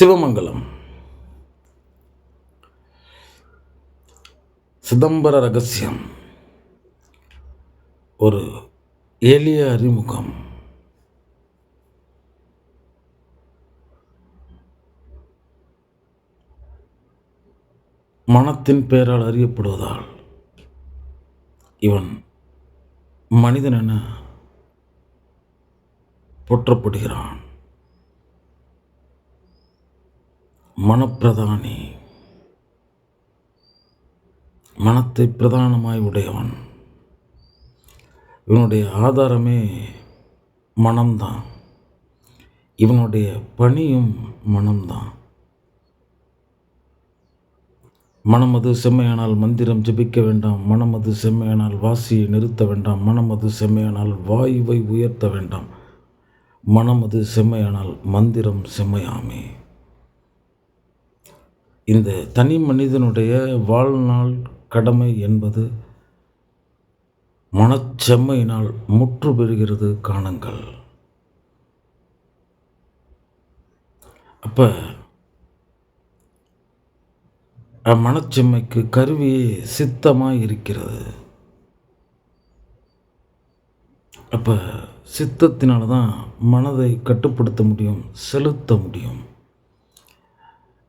சிவமங்கலம். சிதம்பர ரகசியம். ஒரு எளிய அறிமுகம். மனத்தின் பெயரால் அறியப்படுவதால் இவன் மனிதன் என போற்றப்படுகிறான். மனப்பிரதானி. மனத்தை பிரதானமாய் உடையவன். இவனுடைய ஆதாரமே மனம்தான். இவனுடைய பணியும் மனம்தான். மனமது செம்மையானால் மந்திரம் ஜெபிக்க வேண்டாம். மனமது செம்மையானால் வாசியை நிறுத்த வேண்டாம். மனமது செம்மையானால் வாயுவை உயர்த்த வேண்டாம். மனமது செம்மையானால் மந்திரம் செம்மையாமே. இந்த தனி மனிதனுடைய வாழ்நாள் கடமை என்பது மனச்செம்மையினால் முற்று பெறுகிறது காணுங்கள். அப்போ மனச்செம்மைக்கு கருவியே சித்தமாக இருக்கிறது. அப்போ சித்தத்தினால தான் மனதை கட்டுப்படுத்த முடியும் செலுத்த முடியும்.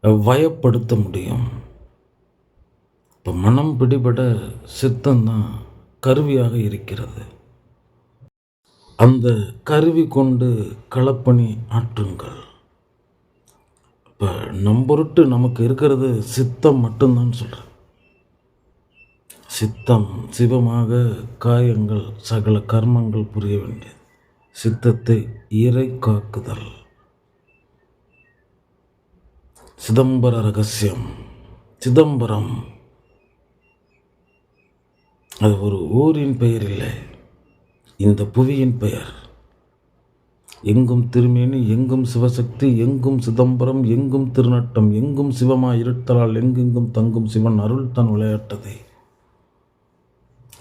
வயப்படுத்த முடியும் இப்போ மனம் பிடிபட சித்தந்தான் கருவியாக இருக்கிறது. அந்த கருவி கொண்டு களப்பணி ஆற்றுங்கள். இப்போ நம்பொருட்டு நமக்கு இருக்கிறது சித்தம் மட்டும்தான் சொல்கிறேன் சித்தம் சிவமாக காயங்கள் சகல கர்மங்கள் புரிய வேண்டியது. சித்தத்தை இறை காக்குதல். சிதம்பர ரகசியம். சிதம்பரம். அது ஒரு ஊரின் பெயர் இல்லை. இந்த புவியின் பெயர். எங்கும் திருமேனி எங்கும் சிவசக்தி எங்கும் சிதம்பரம் எங்கும் திருநட்டம் எங்கும் சிவமா இருட்டலால் எங்கெங்கும் தங்கும் சிவன் அருள் தன் விளையாட்டதை.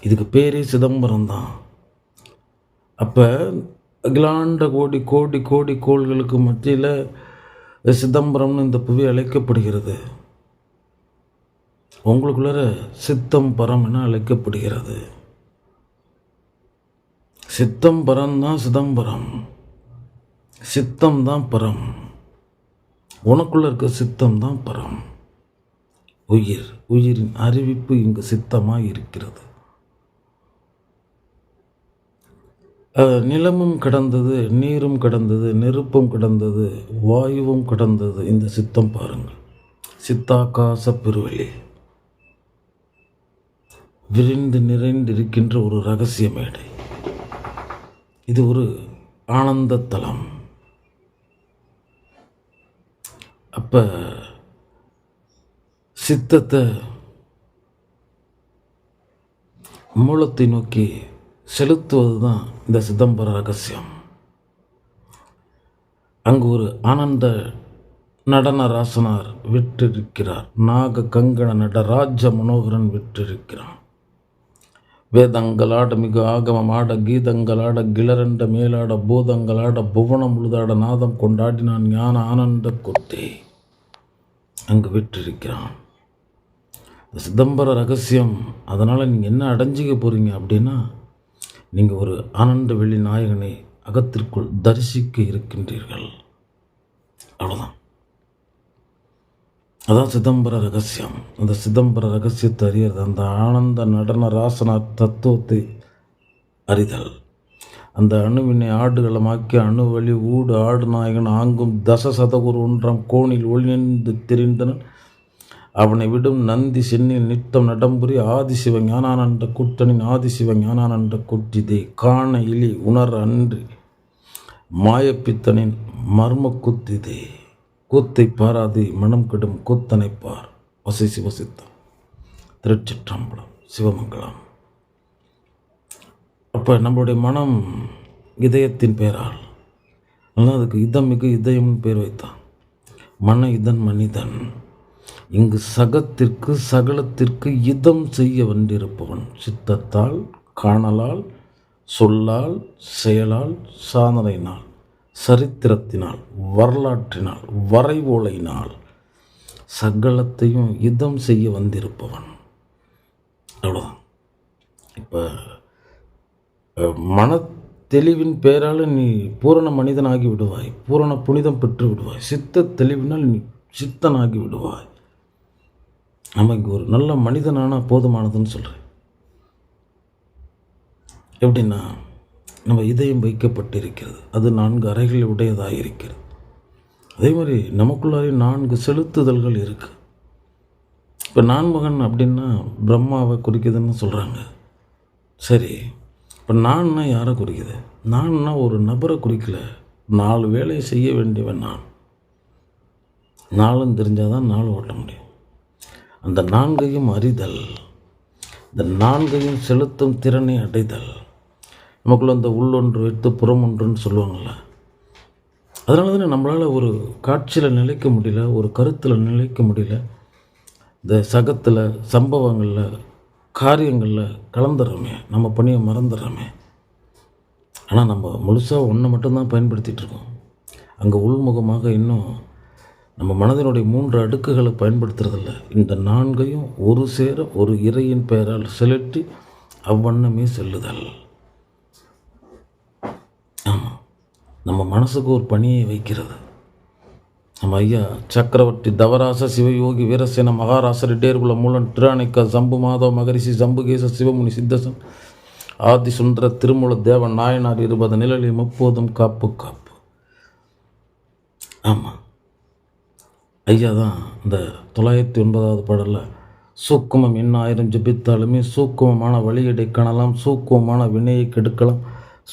இதுக்கு பேரே சிதம்பரம் தான். அப்போ அகிலாண்ட கோடி கோடி கோடி கோள்களுக்கு மத்தியில் சிதம்பரம்னு இந்த புவி அழைக்கப்படுகிறது. உங்களுக்குள்ளார சித்தம் பரம் என அழைக்கப்படுகிறது. சித்தம்பரம் தான் சிதம்பரம். சித்தம் தான் பரம். உனக்குள்ள இருக்க சித்தம் தான் பரம். உயிர். உயிரின் அறிவிப்பு இங்கு சித்தமாக இருக்கிறது. நிலமும் கடந்தது நீரும் கடந்தது நெருப்பும் கடந்தது வாயுவும் கடந்தது. இந்த சித்தம் பாருங்கள். சித்தாகாச பெருவெளி விரிந்து நிறைந்திருக்கின்ற ஒரு ரகசிய மேடை. இது ஒரு ஆனந்த தலம். அப்போ சித்தத்தை மூலத்தை நோக்கி செலுத்துவது தான் இந்த சிதம்பர ரகசியம். அங்கு ஒரு ஆனந்த நடன ராசனார் விட்டிருக்கிறார். நாக கங்கண நடராஜ மனோகரன் விட்டிருக்கிறான் வேதங்களாட மிக ஆகமமாட கீதங்களாட கிளரண்ட மேலாட பூதங்களாட புவனம் முழுதாட நாதம் கொண்டாடினான் ஞான ஆனந்த கொத்தே. அங்கு விட்டிருக்கிறான். இந்த சிதம்பர ரகசியம் அதனால் நீங்கள் என்ன அடைஞ்சிக்க போகிறீங்க அப்படின்னா நீங்கள் ஒரு ஆனந்த வெளி நாயகனை அகத்திற்குள் தரிசிக்க இருக்கின்றீர்கள். அவ்வளோதான் அதான் சிதம்பர ரகசியம். அந்த சிதம்பர ரகசியத்தை அறியறது அந்த ஆனந்த நடன ராசன தத்துவத்தை அறிதல். அந்த அணுவினை ஆடுகளமாக்கி அணுவழி ஊடு ஆடு நாயகன் ஆங்கும் தச சதகுரு ஒன்றாம் கோணில் ஒளிந்து திரிந்தனன். அவனை விடும் நந்தி சென்னில் நித்தம் நடம்புரி ஆதிசிவ ஞானானந்த கூட்டனின் ஆதிசிவ ஞானானந்த கூட்டிதே காண இலி உணர் அன்றி மாயப்பித்தனின் மர்ம குத்திதே. கூத்தை பாராதி மனம் கெடும் கூத்தனை பார். வசை சிவசித்தம் திருச்சிற்றம்பலம் சிவமங்கலம். அப்போ நம்மளுடைய மனம் இதயத்தின் பெயரால் அதனால் அதுக்கு இதமிகு இதயம்னு பேர் வைத்தான். மன இதன் மனிதன். இங்கு சகத்திற்கு சகலத்திற்கு இதம் செய்ய வந்திருப்பவன். சித்தத்தால் காணலால் சொல்லால் செயலால் சாதனையினால் சரித்திரத்தினால் வரலாற்றினால் வரைவோலையினால் சகலத்தையும் இதம் செய்ய வந்திருப்பவன். அவ்வளோதான் இப்போ மன தெளிவின் பெயரால் நீ பூரண மனிதனாகி விடுவாய். பூரண புனிதம் பெற்று விடுவாய். சித்த தெளிவினால் நீ சித்தனாகி விடுவாய். நமக்கு ஒரு நல்ல மனிதனான போதுமானதுன்னு சொல்கிறேன் எப்படின்னா நம்ம இதயம் வைக்கப்பட்டிருக்கிறது. அது நான்கு அறைகள் உடையதாக இருக்கிறது. அதே மாதிரி நமக்குள்ளாரே நான்கு செலுத்துதல்கள் இருக்குது இப்போ நான்மகன் அப்படின்னா பிரம்மாவை குறிக்குதுன்னு சொல்கிறாங்க சரி இப்போ நான்னா யாரை குறிக்குது? நான்னா ஒரு நபரை குறிக்கல. நாலு வேலையை செய்ய வேண்டியவன் நான். நாளும் தெரிஞ்சால் தான் நாள் ஓட்ட முடியும். அந்த நான்கையும் அறிதல் இந்த நான்கையும் செலுத்தும் திறனை அடைதல். நமக்குள்ள அந்த உள்ளொன்று வைத்து புறம் ஒன்றுன்னு சொல்லுவாங்கள்ல அதனால தானே நம்மளால் ஒரு காட்சியில் நிலைக்க முடியல ஒரு கருத்தில் நிலைக்க முடியல. இந்த சகத்தில் சம்பவங்களில் காரியங்களில் கலந்துடுறோமே நம்ம பணியை மறந்துடுறோமே ஆனால் நம்ம முழுசாக ஒன்றை மட்டும்தான் பயன்படுத்திகிட்டு இருக்கோம். அங்கே உள்முகமாக இன்னும் நம்ம மனதினுடைய மூன்று அடுக்குகளை பயன்படுத்துறதில்ல. இந்த நான்கையும் ஒரு சேர ஒரு இறையின் பெயரால் செலுத்தி அவ்வண்ணமே செல்லுதல். ஆமாம் நம்ம மனசுக்கு ஒரு பணியை வைக்கிறது. நம்ம ஐயா சக்கரவர்த்தி தவராச சிவயோகி வீரசேன மகாராசர் டேர்குல மூலன் திராணிக்க சம்பு மாதவ மகரிஷி சம்புகேச சிவமுனி சித்தசன் ஆதி சுந்தர திருமூல தேவன் நாயனார் இருபது நிழலில் முப்போதும் காப்பு காப்பு. ஆமாம் ஐயா தான் இந்த தொள்ளாயிரத்தி ஒன்பதாவது பாடலில் சூக்குமம் ஆயிரம் ஜபித்தாலுமே சூக்குமமான வழியடை காணலாம் சூக்குமமான வினையை கெடுக்கலாம்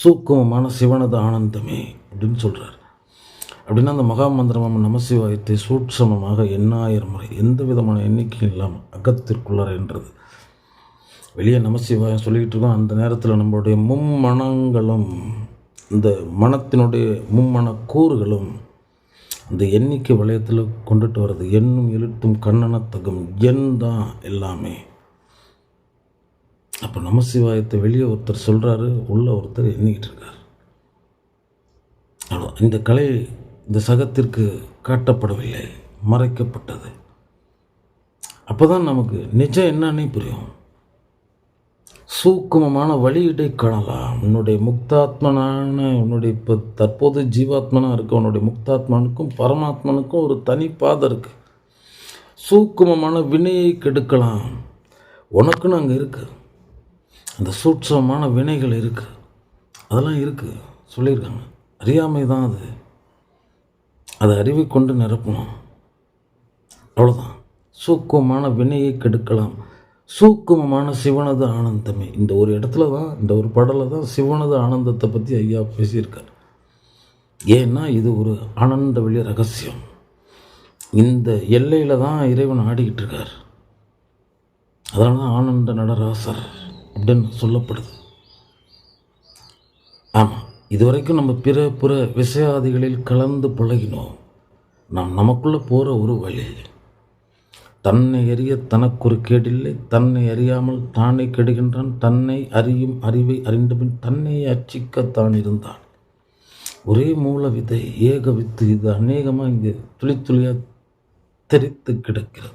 சூக்குமமான சிவனது ஆனந்தமே அப்படின்னு சொல்கிறார் அப்படின்னா அந்த மகாமந்திரமம் நமசிவாயத்தை சூட்சமமாக எண்ணாயிரம் முறை எந்த விதமான எண்ணிக்கையும் இல்லாமல் அகத்திற்குள்ளார என்றது வெளியே நமசிவாயம் சொல்லிக்கிட்டு இருக்கோம். அந்த நேரத்தில் நம்மளுடைய மும்மணங்களும் இந்த மனத்தினுடைய மும்மண கூறுகளும் இந்த எண்ணிக்கை வளையத்தில் கொண்டுட்டு வர்றது எண்ணும் எழுத்தும் கண்ணனத்தகும் எண் தான் எல்லாமே. அப்போ நமசிவாயத்தை வெளியே ஒருத்தர் சொல்கிறாரு உள்ள ஒருத்தர் எண்ணிக்கிட்டு இருக்கார். அவ்வளோ இந்த கலை இந்த சகத்திற்கு காட்டப்படவில்லை மறைக்கப்பட்டது. அப்போ தான் நமக்கு நிஜம் என்னன்னே புரியும். சூக்குமமான வழியீட்டை காணலாம். உன்னுடைய முக்தாத்மனான உன்னுடைய இப்போ தற்போது ஜீவாத்மனாக இருக்க. உன்னுடைய முக்தாத்மனுக்கும் பரமாத்மனுக்கும் ஒரு தனி பாதை இருக்குது சூக்குமமான வினையை கெடுக்கலாம். உனக்குன்னு அங்கே இருக்குது அந்த சூட்சமான வினைகள் இருக்குது அதெல்லாம் இருக்குது சொல்லியிருக்காங்க. அறியாமை தான் அது. அதை அறிவை கொண்டு நிரப்பணும். அவ்வளோதான் சூக்குமமான வினையை கெடுக்கலாம். சூக்குமமான சிவனது ஆனந்தமே. இந்த ஒரு இடத்துல தான் இந்த ஒரு படலில் தான் சிவனது ஆனந்தத்தை பற்றி ஐயா பேசியிருக்கார். ஏன்னா இது ஒரு ஆனந்த வெளி ரகசியம். இந்த எல்லையில் தான் இறைவன் ஆடிக்கிட்டு இருக்கார். அதனால தான் ஆனந்த நடராசர் அப்படின்னு சொல்லப்படுது. ஆமாம் இதுவரைக்கும் நம்ம பிற புற விஷயாதிகளில் கலந்து பழகினோம். நாம் நமக்குள்ளே போகிற ஒரு வழி. தன்னை அறிய தனக்கொரு கேடில்லை தன்னை அறியாமல் தானே கெடுகின்றான் தன்னை அறியும் அறிவை அறிந்தபின் தன்னை அர்ச்சிக்கத்தான் இருந்தான். ஒரே மூல விதை ஏக வித்து இது அநேகமாக இங்கே துளி துளியாக தெரித்து கிடக்கிறது.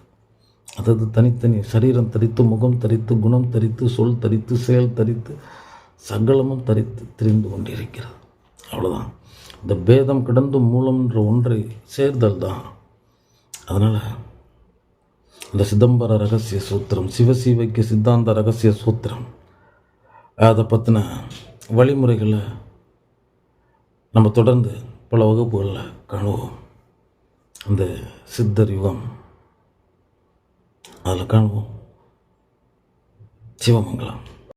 அதாவது தனித்தனி சரீரம் தரித்து முகம் தரித்து குணம் தரித்து சொல் தரித்து செயல் தரித்து சகலமும் தரித்து தெரிந்து கொண்டிருக்கிறது. அவ்வளோதான் இந்த பேதம் கிடந்து மூலம்ன்ற ஒன்றை சேர்தல் தான். அதனால் இந்த சிதம்பர ரகசிய சூத்திரம் சிவசிவைக்கு சித்தாந்த ரகசிய சூத்திரம். அதை பற்றின வழிமுறைகளை நம்ம தொடர்ந்து பல வகுப்புகளில் காணுவோம். அந்த சித்தர் யுகம். அதில் காணுவோம். சிவமங்கலம்.